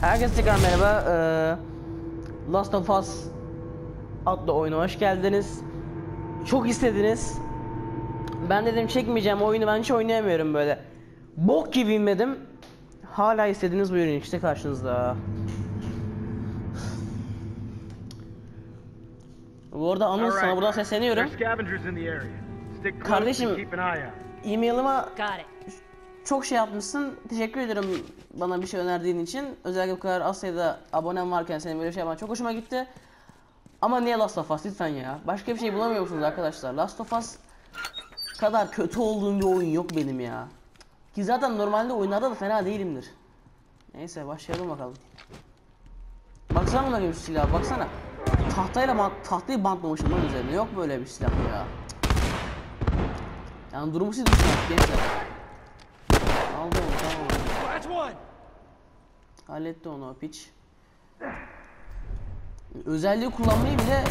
Herkese tekrar merhaba. Ee, Last of Us adlı oyuna hoş geldiniz. Çok istediniz. Ben dedim çekmeyeceğim oyunu ben hiç oynayamıyorum böyle. Bok gibiyim dedim. Hala istediğiniz bu ürün işte karşınızda. Bu arada Anıl sana buradan sesleniyorum. Kardeşim- and çok şey yapmışsın. Teşekkür ederim bana bir şey önerdiğin için. Özellikle bu kadar az sayıda abonem varken senin böyle şey yapman çok hoşuma gitti. Ama niye Last of Us lütfen ya? Başka bir şey bulamıyor musunuz arkadaşlar? Last of Us kadar kötü olduğum bir oyun yok benim ya. Ki zaten normalde oyunlarda da fena değilimdir. Neyse başlayalım bakalım. Baksana buna gibi silah baksana. Tahtayla bant, tahtayı bantlamışım lan üzerine. Yok böyle bir silah ya. Yani durumu siz düşünün gençler. Aldı onu tamam. That's one. Halletti onu o piç. Özelliği kullanmayı bile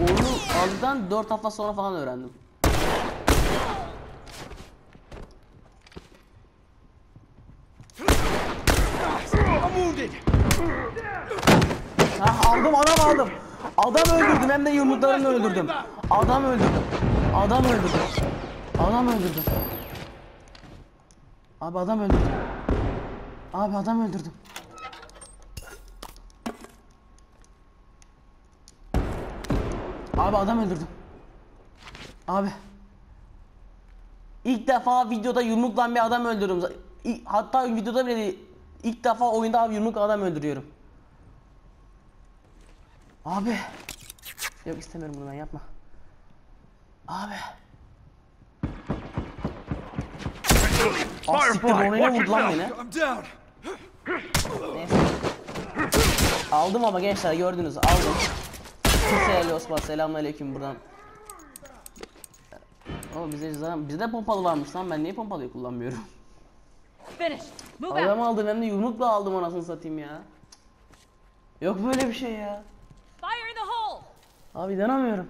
oyunu aldıktan 4 hafta sonra falan öğrendim. Ha aldım adam aldım. Adam öldürdüm hem de yumruklarımla öldürdüm. Adam öldürdüm. Adam öldürdüm. Adam öldürdüm. Abi adam öldürdüm. Abi adam öldürdüm. Abi adam öldürdüm. Abi. İlk defa videoda yumrukla bir adam öldürüyorum. Hatta videoda bile değil. İlk defa oyunda abi yumrukla adam öldürüyorum. Abi. Yok istemiyorum bunu ben yapma. Abi. Ah siktir Rona'ya watch vurdu lan beni. Neyse. Aldım ama gençler gördünüz aldım. Kimseye Osman selamünaleyküm buradan. O bize bizde pompalı varmış lan ben niye pompalıyı kullanmıyorum? Adam aldım hem de yumrukla aldım anasını satayım ya. Yok böyle bir şey ya. Abi inanamıyorum.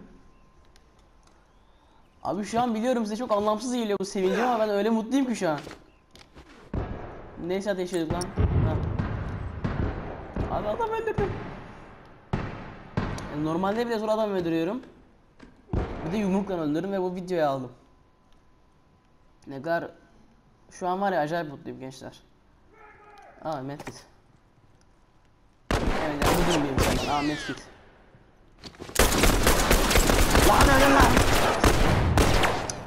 Abi şu an biliyorum size çok anlamsız geliyor bu sevincim ama ben öyle mutluyum ki şu an. Neyse ateş ediyorduk lan. Abi adam öldürdüm. Yani normalde bile zor adam öldürüyorum. Bir de yumrukla öldürdüm ve bu videoyu aldım. Ne kadar... Şu an var ya acayip mutluyum gençler. Aa medkit. Evet yani bu durumdayım senden. Aa medkit. Lan ölüm lan.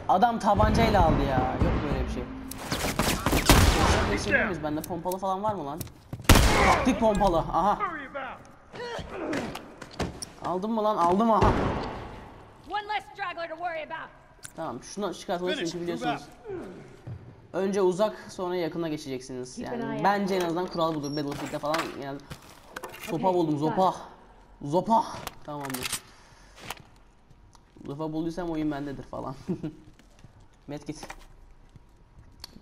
Adam tabancayla aldı ya. Yok böyle bir şey. Sen değiştirebilir miyiz? Bende pompalı falan var mı lan? Taktik pompalı. Aha. Aldım mı lan? Aldım aha. One less straggler to worry about. Tamam şunu çıkartmalıyız Finish, çünkü biliyorsunuz. Önce uzak sonra yakına geçeceksiniz. Yani bence en azından kural budur. Battlefield'de falan yani sopa buldum zopa. Zopa. Tamamdır. Zopa bulduysam oyun bendedir falan. Medkit.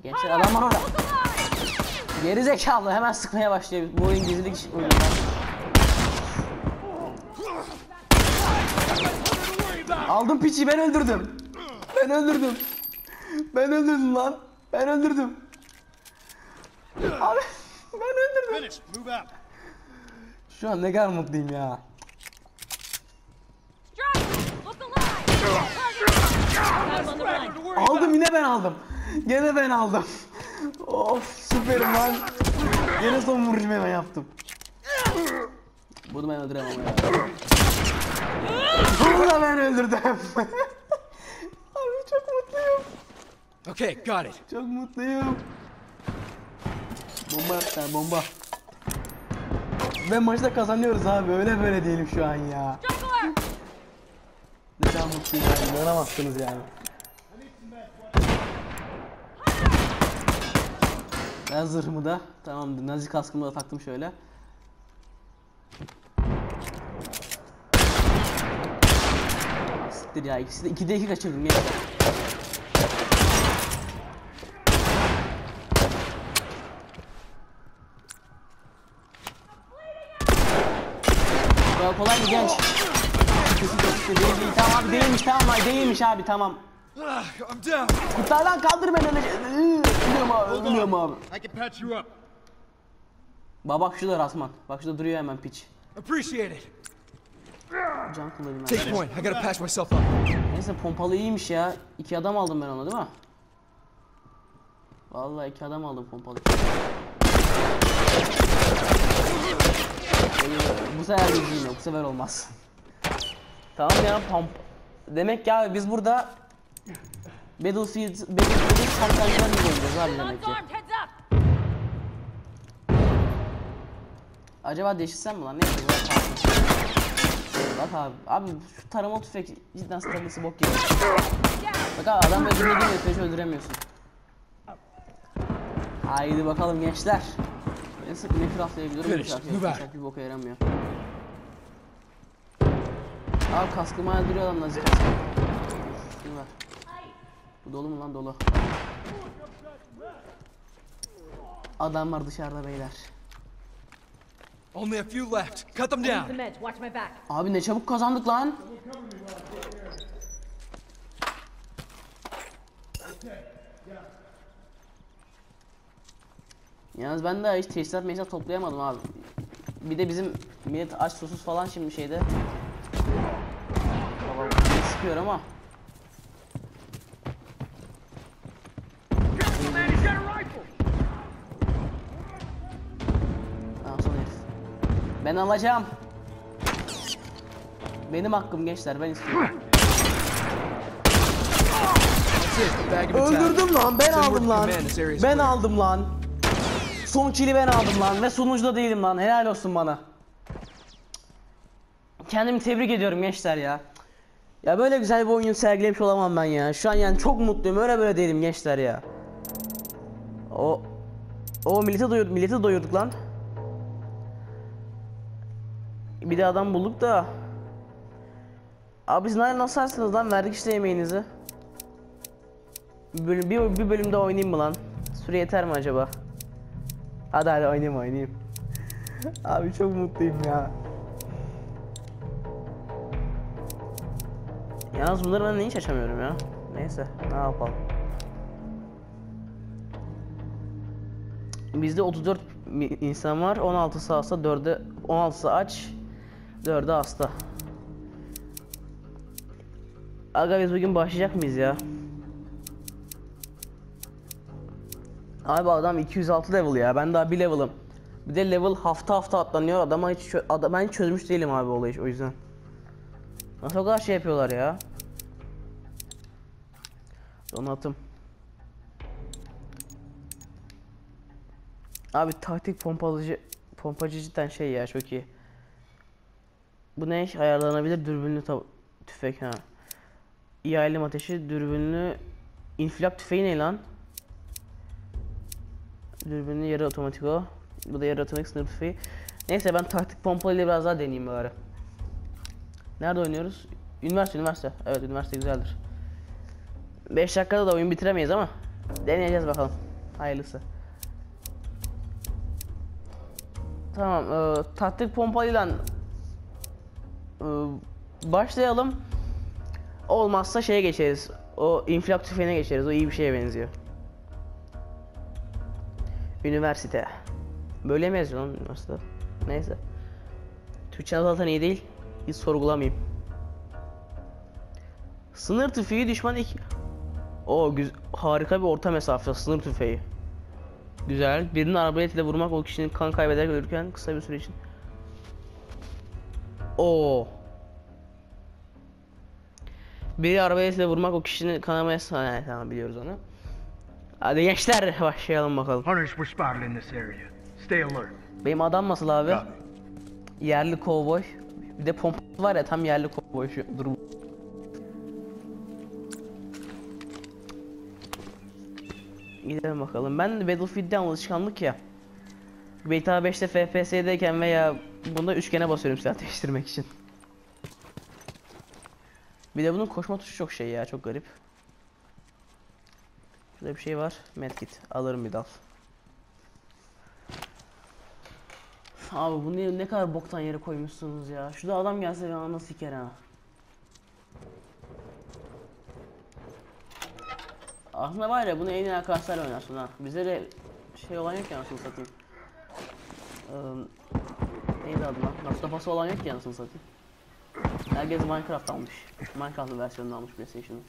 Gençler adam var orada. Geri zekalı hemen sıkmaya başlıyor. Bu oyun gizlilik oyunu. Aldım piçi ben öldürdüm. Ben öldürdüm. Ben öldürdüm lan. Ben öldürdüm. Abi ben öldürdüm. Şu an ne kadar mutluyum ya. Aldım yine ben aldım. Gene ben aldım. Of süperim lan. Gene son vuruşumu hemen yaptım. Bunu ben öldüremem ya. Bunu da ben öldürdüm. Abi çok mutluyum. Okay, got it. Çok mutluyum. Bomba yaptı bomba. Ve maçta kazanıyoruz abi öyle böyle değilim şu an ya. Ne kadar mutluyum yani inanamazsınız yani. Ben zırhımı da tamamdır nazi kaskımı da taktım şöyle. Ah, Siktir ya ikisi de 2'de 2 kaçırdım ya. Ya kolay bir genç. Tamam abi değilmiş tamam abi değilmiş abi tamam. Ah, I'm down. Kurtardan kaldır beni öyle. Ölüyorum abi ölüyorum abi. I can patch you up. Bak bak şurada Rasman. Bak şurada duruyor hemen piç. Appreciate it. Can kullanayım ben. Take point. I gotta patch myself up. Neyse pompalı iyiymiş ya. İki adam aldım ben ona değil mi? Vallahi iki adam aldım pompalı. bu sefer bildiğim yok. Bu sefer olmaz. tamam ya pomp. Demek ki abi biz burada Battlefield Battlefield'in kampanyalarını oynayacağız abi demek ki. Acaba değiştirsem mi lan? Neyse bu kalsın. Bak abi, abi şu tarama tüfek cidden stabilisi bok gibi. Bak abi adam değil mi? Hiç öldüremiyorsun. Haydi bakalım gençler. Ben sık ne craftlayabiliyorum out. Hiç bir boka yaramıyor. Abi kaskımı öldürüyor lan nazi kaskı. Bu dolu mu lan dolu. Adam var dışarıda beyler. Only a few left. Cut them The down. meds, watch my back. Abi ne çabuk kazandık lan. Yalnız ben de hiç tesisat mesaj toplayamadım abi. Bir de bizim millet aç susuz falan şimdi şeyde. Sıkıyor ama. Alacağım. Benim hakkım gençler ben istiyorum. Öldürdüm lan ben aldım lan. Ben aldım lan. Son kill'i ben aldım lan ve sonuçta değilim lan helal olsun bana. Kendimi tebrik ediyorum gençler ya. Ya böyle güzel bir oyun sergilemiş olamam ben ya. Şu an yani çok mutluyum öyle böyle değilim gençler ya. O o millete doyurduk, millete doyurduk lan. Bir de adam bulduk da. Abi siz nereden nasarsınız lan verdik işte yemeğinizi. Bir, bir, bir bölümde oynayayım mı lan? Süre yeter mi acaba? Hadi hadi oynayayım oynayayım. Abi çok mutluyum ya. Yalnız bunları ben hiç açamıyorum ya. Neyse ne yapalım. Bizde 34 mi- insan var. 16'sı hasta, 4'ü 16'sı aç, 4'ü hasta. Aga biz bugün başlayacak mıyız ya? Abi adam 206 level ya. Ben daha bir level'ım. Bir de level hafta hafta atlanıyor. Adama hiç adam ben hiç çözmüş değilim abi olayı o yüzden. Nasıl o kadar şey yapıyorlar ya? Donatım. Abi taktik pompalıcı pompacı cidden şey ya çok iyi. Bu ne? Ayarlanabilir dürbünlü tüfek ha. İyalim ateşi dürbünlü infilak tüfeği ne lan? Dürbünlü yarı otomatik o. Bu da yarı otomatik sınır tüfeği. Neyse ben taktik pompalıyla biraz daha deneyeyim bari. Nerede oynuyoruz? Üniversite, üniversite. Evet, üniversite güzeldir. 5 dakikada da oyun bitiremeyiz ama deneyeceğiz bakalım. Hayırlısı. Tamam, e, taktik pompalıyla başlayalım. Olmazsa şeye geçeriz. O infilak tüfeğine geçeriz. O iyi bir şeye benziyor. Üniversite. Böyle mi yazıyor lan üniversite? Neyse. Türkçe zaten iyi değil. Hiç sorgulamayayım. Sınır tüfeği düşman iki... O harika bir orta mesafe sınır tüfeği. Güzel. Birinin arbaletiyle vurmak o kişinin kan kaybederek ölürken kısa bir süre için. Oo. Biri arbaletle vurmak o kişinin kanamaya sahne. Tamam biliyoruz onu. Hadi gençler başlayalım bakalım. Hunters were spotted in this area. Stay alert. Benim adam nasıl abi? Copy. Yerli kovboy. Bir de pompa var ya tam yerli kovboy şu durum. Gidelim bakalım. Ben de Battlefield'den alışkanlık ya. GTA 5'te FPS'deyken veya bunda üçgene basıyorum silah değiştirmek için. Bir de bunun koşma tuşu çok şey ya, çok garip. Şurada bir şey var. Medkit. Alırım bir dal. Abi bu ne, kadar boktan yere koymuşsunuz ya. Şurada adam gelse ben ana siker ha. Aslında var ya bunu en iyi arkadaşlar oynarsın ha. Bize de şey olan yok ya nasıl satayım. Neydi adı lan? Last of Us olan yok ki anasını satayım. Herkes Minecraft almış. Minecraft'ın versiyonunu almış PlayStation'ın.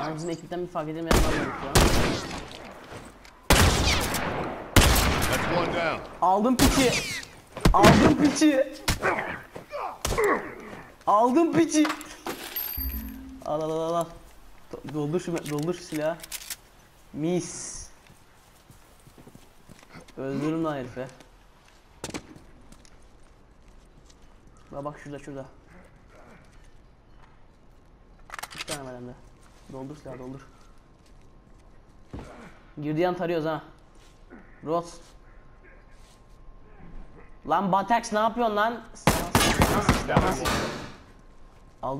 Yani bizim ekipten bir fark edemeyen var one down. Aldım piçi. Aldım piçi. Aldım piçi. Al al al al, al. Do- Doldur şu doldur şu silahı. Mis. Öldürürüm lan herife. Bak bak şurada şurada. Bir tane var hem de. Doldur silahı doldur. Girdiği an tarıyoruz ha. Rost. Lan Batex ne yapıyorsun lan?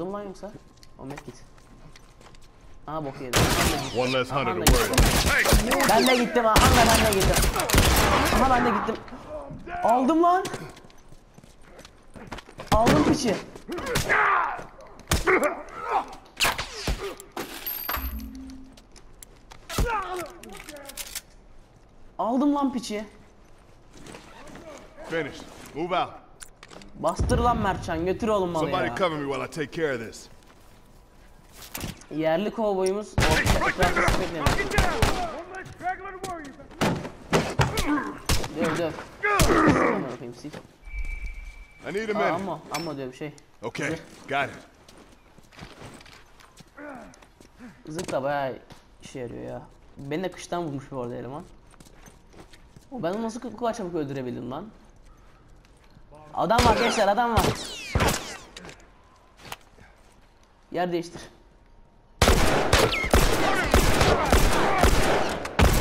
Mı lan yoksa? Ahmet git. Aa bok yedim. One less hunter Aha, to worry Ben de gittim aha ben de gittim. Aha ben de gittim. Aldım lan. Aldım piçi. Aldım lan piçi. finish. Move out. Bastır lan Mertcan götür oğlum malı Somebody ya. cover me while I take care of this. Yerli kovboyumuz orta etrafı süpürlemiş. Get down! One less straggler to worry about. Döv sil. I need a Aa, minute. amma amma diyor bir şey. Okay, got it. Zık da bayağı işe yarıyor ya. Beni de kıştan vurmuş bu arada eleman. O ben onu nasıl bu kadar çabuk öldürebildim lan? Adam var gençler adam var. Yer değiştir.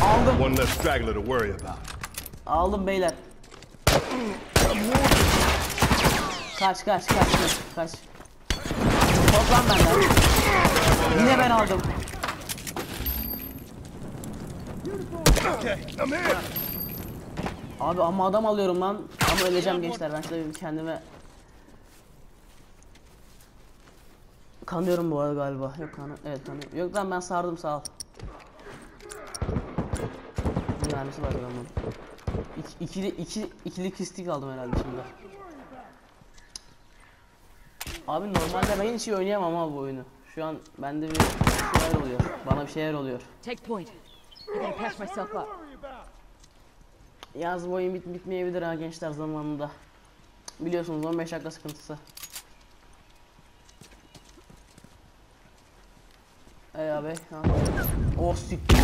Aldım. One less straggler to worry about. Aldım beyler. Kaç kaç kaç kaç kaç. Toplan benden. Yine ben aldım. Abi ama adam alıyorum lan. Ama öleceğim gençler ben size kendime Kanıyorum bu arada galiba. Yok kanı. Evet kanıyorum. Yok lan ben sardım sağ ol. Mermisi var adamın. İki, ikili, iki, ikili kistik aldım herhalde şimdi. Abi normalde ben hiç iyi oynayamam ama bu oyunu. Şu an bende bir şeyler oluyor. Bana bir şeyler oluyor. Take point. Yaz bu oyun bit bitmeyebilir ha gençler zamanında. Biliyorsunuz 15 dakika sıkıntısı. Ey abi. Ha. Oh siktir.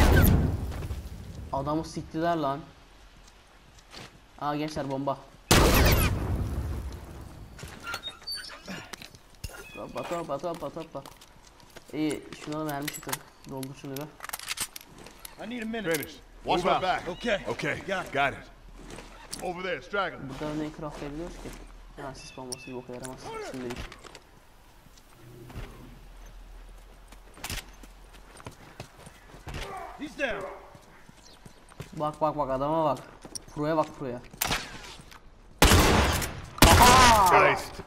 Adamı siktiler lan. Aa gençler bomba. Topla topla topla topla. İyi şuna mermi çıktı. Doldur şunu bir. I need a minute. Finish. Watch my back. Okay. Okay, Got it. Over there, straggler. Burada neyi craftlayabiliyoruz ki? Ha sis bombası bir boka yaramaz. Şimdilik. He's down. Bak bak bak adama bak. Pro'ya bak pro'ya.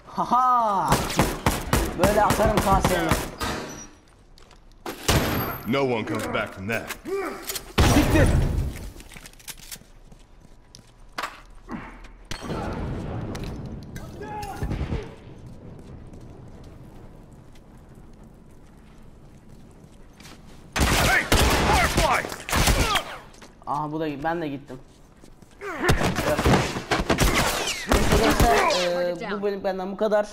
Haha! Böyle atarım kaseni. No one comes back from that. Siktir! Aha bu da ben de gittim. Evet. Neyse gençler, eee, bu bölüm benden bu kadar.